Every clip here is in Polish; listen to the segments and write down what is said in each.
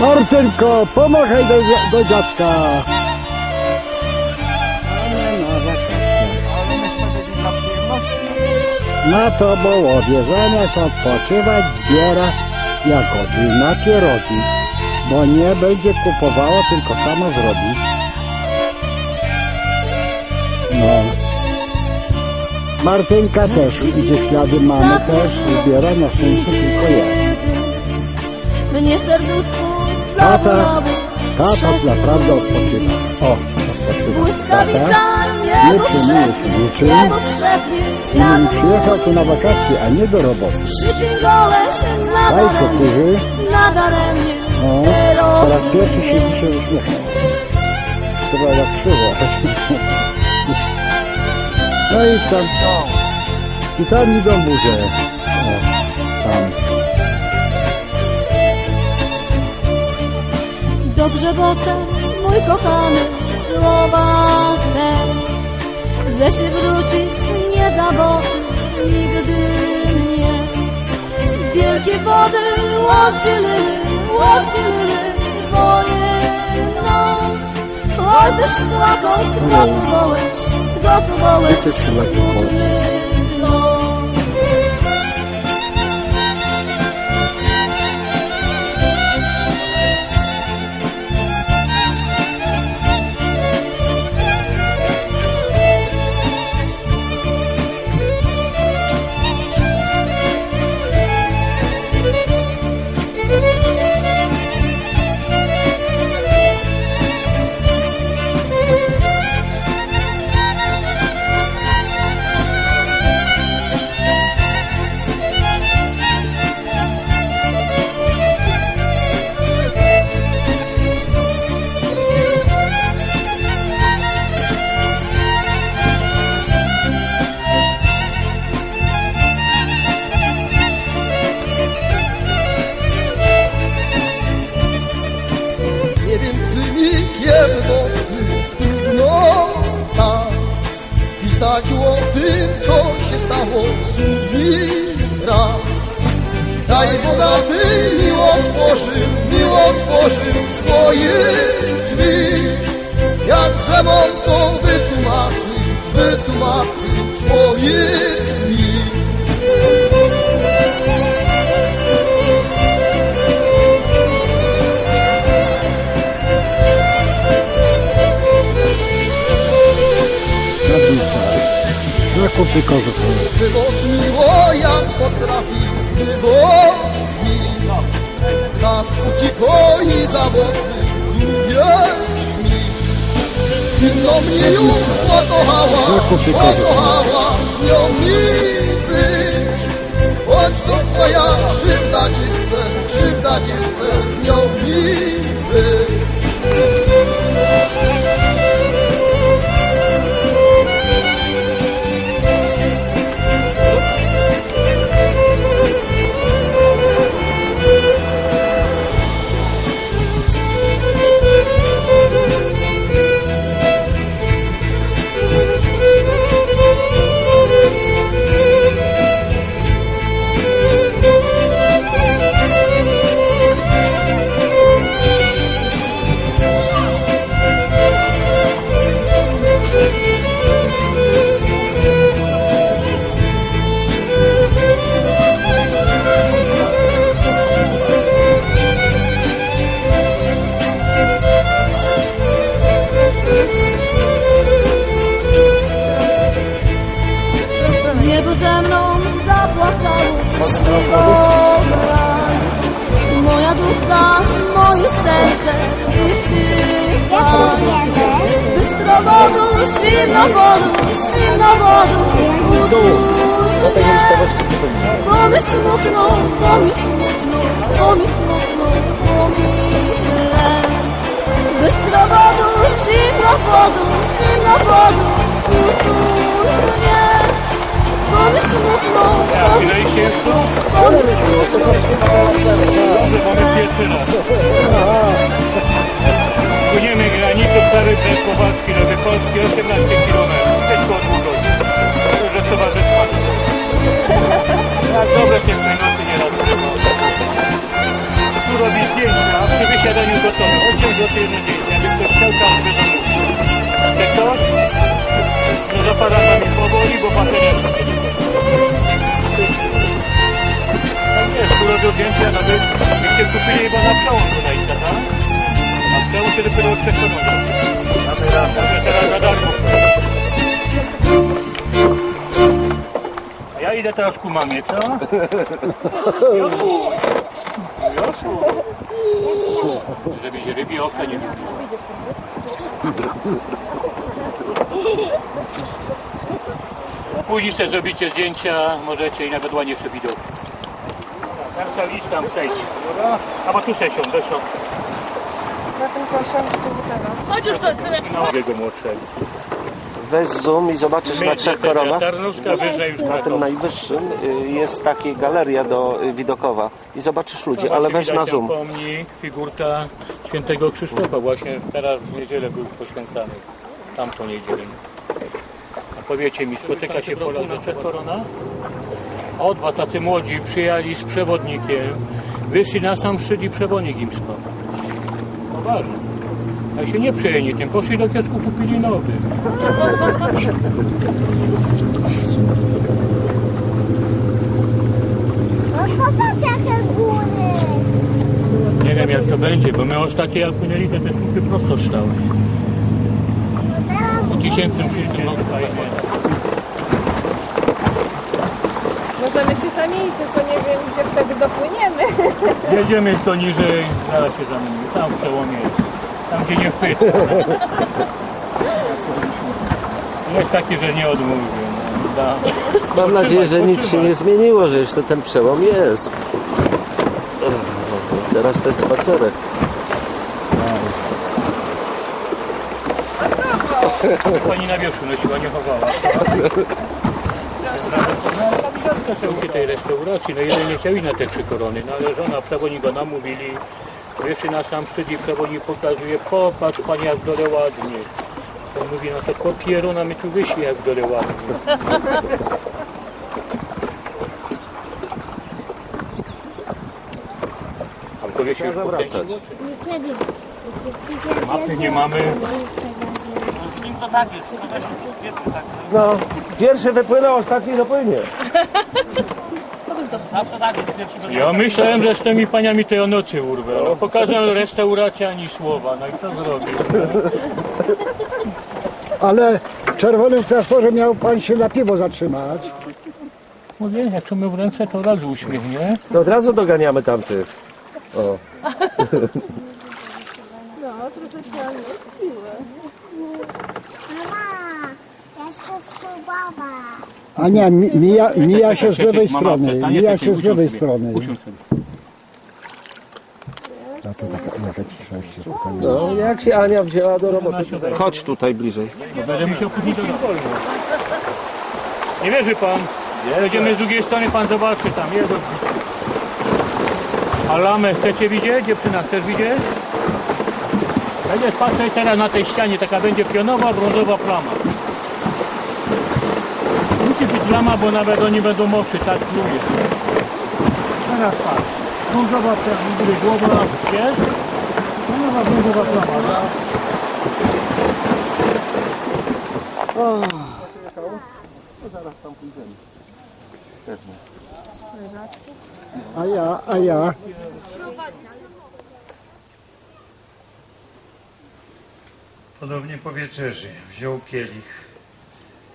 Martynko, pomagaj do, do dziadka. Na to bołowie zamiast odpoczywać zbiera jagody na pierogi, bo nie będzie kupowało, tylko sama zrobi. No. Martynka też idzie ślady mamy też zbiera na szczęście tylko je. Mnie serduszku Tata, tata naprawdę odpoczywa. O, odpoczywa. Tata nie przyjmuje trzepnie, się niczym. niebo trzepnie I Jadą przyjechał tu na wakacje, a nie do roboty. Przysięgole się Daj nadaremnie, kurzy. nadaremnie O, po raz pierwszy się dzisiaj uśmiechał. Chyba jak krzywo. No i tam, i tam idą burze. Dobrze woce, mój kochany słowa te Ze się wrócić nie zawocy nigdy mnie. Wielkie wody rozdzieliły, rozdzieliły wojenną Ojciec płakał, zgotowałeś, zgotowałeś wody? smutny Ze mną to wytłumaczyć, wytłumaczyć, powiedz mi Na ducha. Na kupy kozów. Wymocniło jak potrafi wymocnić Nas uciekło i zawocy mi Inno mnie już pokochała. Pokochała z nią nic Choć to twoja krzywda chce Krzywda chce z nią zimno wodu, zimno wodu Uturnie Bo mi smutno, bo mi smutno, bo mi smutno, bo mi źle Bystro wodu, zimno wodu, zimno wodu Uturnie Bo mi smutno, bo mi tu? bo mi smutno, bo mi źle. Płyniemy granicą Stary Brzeg Kowalski do Polski 18 km. Też koło dwóch godzin. Już jest towarzystwa. Jak dobre piękne nocy nieraz. Tu robi zdjęcia, przy wysiadaniu jedno zdjęcie. Jakby ktoś chciał, to by to mówił. Chce ktoś? No z aparatami powoli, bo bateria się Tam wiesz, tu robią zdjęcia nawet, byście kupili chyba na przełom tutaj, tak? A przełom się dopiero trzech stron. Także teraz za darmo. A ja idę teraz ku mamie, co? Joszu! Joszu! Żeby się rybi oka nie było. Później sobie zrobicie zdjęcia, możecie i nawet ładnie sobie widok. Tak trzeba iść tam przejść, dobra? A bo tu sesją, do środka. Chodź już to, No, jego młodszego. Weź zoom i zobaczysz na trzech koronach. Na tym najwyższym y, jest taka galeria do y, widokowa i zobaczysz ludzi, ale weź na zoom. pomnik, figurka świętego Krzysztofa. Właśnie teraz w niedzielę był poświęcany. Tamtą niedzielę. A powiecie mi, spotyka się Polak na trzech koronach? O, dwa tacy młodzi przyjęli z przewodnikiem. Wyszli na sam szczyt i przewodnik im spał. Ważne. Jak się nie przejęli tym, poszli do kiosku, kupili nowy. No popatrz jakie góry. Nie wiem jak to będzie, bo my ostatnio jak płynęli, to te słupy prosto stały. Tysięcznym szóstym roku Możemy się sami iść, tylko nie wiem, gdzie wtedy dopłyniemy. Jedziemy to niżej, zaraz się zamienimy. Tam w przełomie jest. Tam gdzie nie chwyta. Jest taki, że nie odmówię. no. Da. Mam nadzieję, że nic się nie zmieniło, że jeszcze ten przełom jest. Teraz to jest spacerek. Pani na wierzchu nosiła, nie chowała. Są tej restauracji, no jeden nie chciał i na te trzy korony, no ale żona, przewodnik go namówili, wyszli na sam szczyt i przewodnik pokazuje, popatrz pani jak w dole ładnie. On mówi, no to po pieruna my tu wyszli jak w dole ładnie. A w się już zawracać. Pokręciło? Kiedy? Mapy nie mamy. No, pierwszy wypłynął, ostatni dopłynie. Ja myślałem, że z tymi paniami to ja nocy urwę. No, pokażę restaurację ani słowa. No i co zrobię? Ale w czerwonym transporcie miał pan się na piwo zatrzymać. Mówię, jak to w ręce, to razu uśmiech, nie? To od razu doganiamy tamtych. O. Mama, ja chcę Ania, mi- mija, mija się z lewej strony. Mija się z lewej strony. A to taka, jaka cisza się spokojnie. No, jak się Ania wzięła do roboty? Chodź tutaj bliżej. Do Nie wierzy pan? Jedziemy z drugiej strony, pan zobaczy tam. Jest. A lamę chcecie widzieć? Dziewczyna, chcesz widzieć? Będziesz patrzeć teraz na tej ścianie, taka będzie pionowa, brązowa plama. Musi być lama, bo nawet oni będą mokrzy, tak pluje. Teraz patrz. Brązowa plama, góry głowa jest. Pionowa, brązowa plama. tak? A ja, a ja. Podobnie po wieczerzy wziął kielich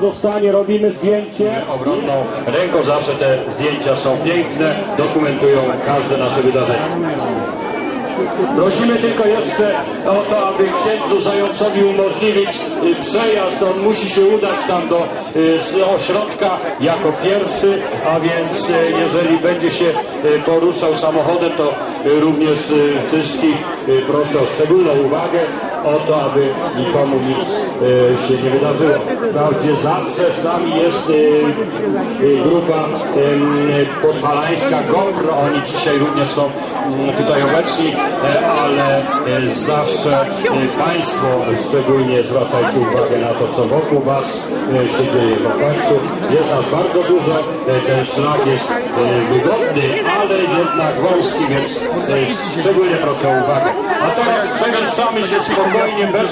Pozostanie, robimy zdjęcie. obronną ręką. Zawsze te zdjęcia są piękne, dokumentują każde nasze wydarzenie. Prosimy tylko jeszcze o to, aby księdzu zającowi umożliwić y, przejazd. On musi się udać tam do y, ośrodka jako pierwszy, a więc y, jeżeli będzie się poruszał samochodem, to również wszystkich proszę o szczególną uwagę o to, aby nikomu nic y, się nie wydarzyło. Wprawdzie zawsze z nami jest y, y, grupa y, podhalańska GOPR. Oni dzisiaj również są y, tutaj obecni, e, ale e, zawsze e, Państwo szczególnie zwracajcie uwagę na to, co wokół Was e, się dzieje. Bo w jest nas bardzo dużo, e, ten szlak jest e, wygodny, ale jednak wąski, więc e, szczególnie proszę o uwagę. A teraz przemieszczamy się spokojnie, bez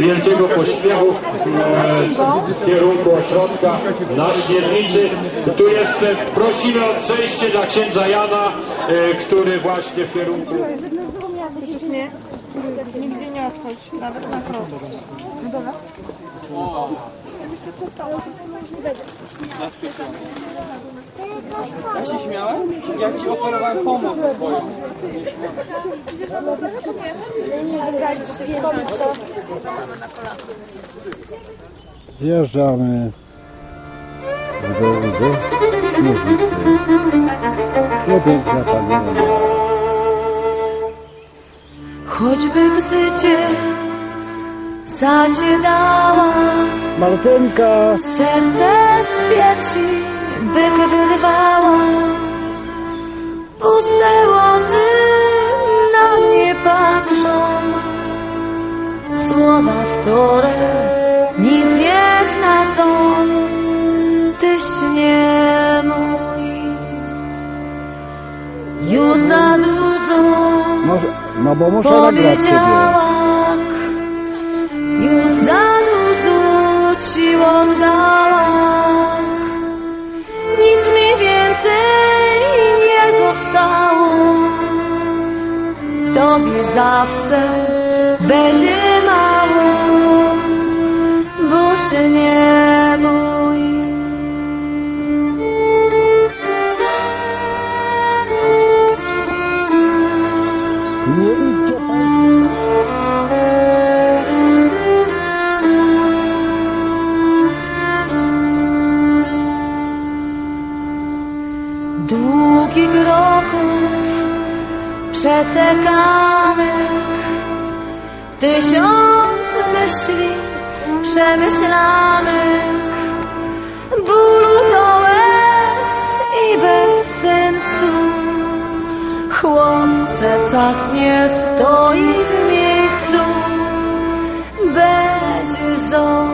wielkiego pośpiechu e, w kierunku ośrodka na Śnieżnicy. Tu jeszcze prosimy o przejście dla księdza Jana, e, który właśnie w kierunku? Nigdzie nie odchodź, nawet na krok. Ja się śmiałem? Ja ci oferowałem pomoc swoją. Zjeżdżamy w dół, w dół. Śnieżnicy. Przepiękna panorama. Choćby gdy cię zadzielała Martynka! Serce z piersi byk wyrwała Puste łzy na mnie patrzą. Słowa wtóre nic nie znadzą Tyś nie mój. Już za dużo Może, no bo muszę nagrać ciebie. Oddałam. Nic mi więcej nie zostało. Tobie zawsze będzie mało, bo się nie mój. Nie idźcie. Przecekanych Tysiąc myśli przemyślanych Bólu do łez i bez sensu. Chłopce czas nie stoi w miejscu. Będzie zon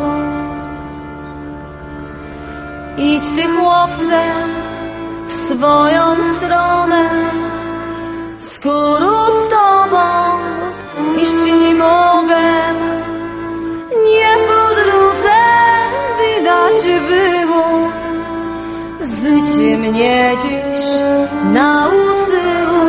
Idź ty chłopcze w swoją stronę Skoro z tobą iść nie mogę Nie po drodze widać było mnie dziś nauczyło.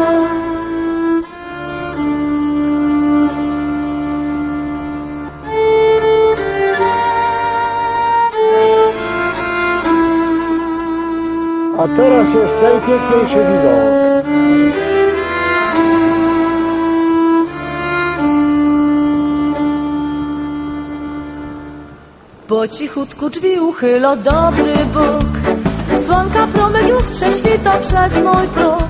A teraz jest najpiękniejszy widok. Po cichutku drzwi uchylo dobry Bóg. Słonka promyk już prześwito przez mój próg.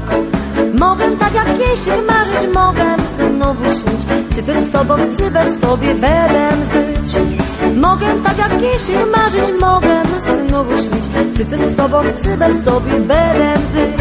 Mogę tak jak kiesiek marzyć, mogę znowu śnić. Czy też z tobą, czy bez tobie będę żyć? Mogę tak jak kiesiek marzyć, mogę znowu śnić. Czy też z tobą, czy bez tobie będę żyć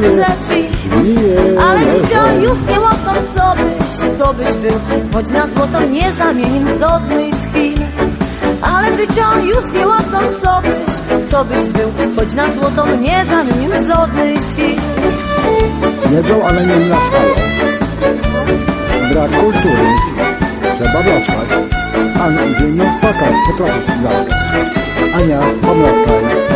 chłopce ci Ale życia już nie łatwo, co byś, co byś był Choć na złoto nie zamienię z odnej z chwil Ale życia już nie łatwo, co byś, co byś był Choć na złoto nie zamienię z odnej z chwil Jedzą, ale nie mieszkają. Brak kultury. Trzeba mieszkać. Ania idzie nie płakać, potrafisz. Ania, pomlaskaj.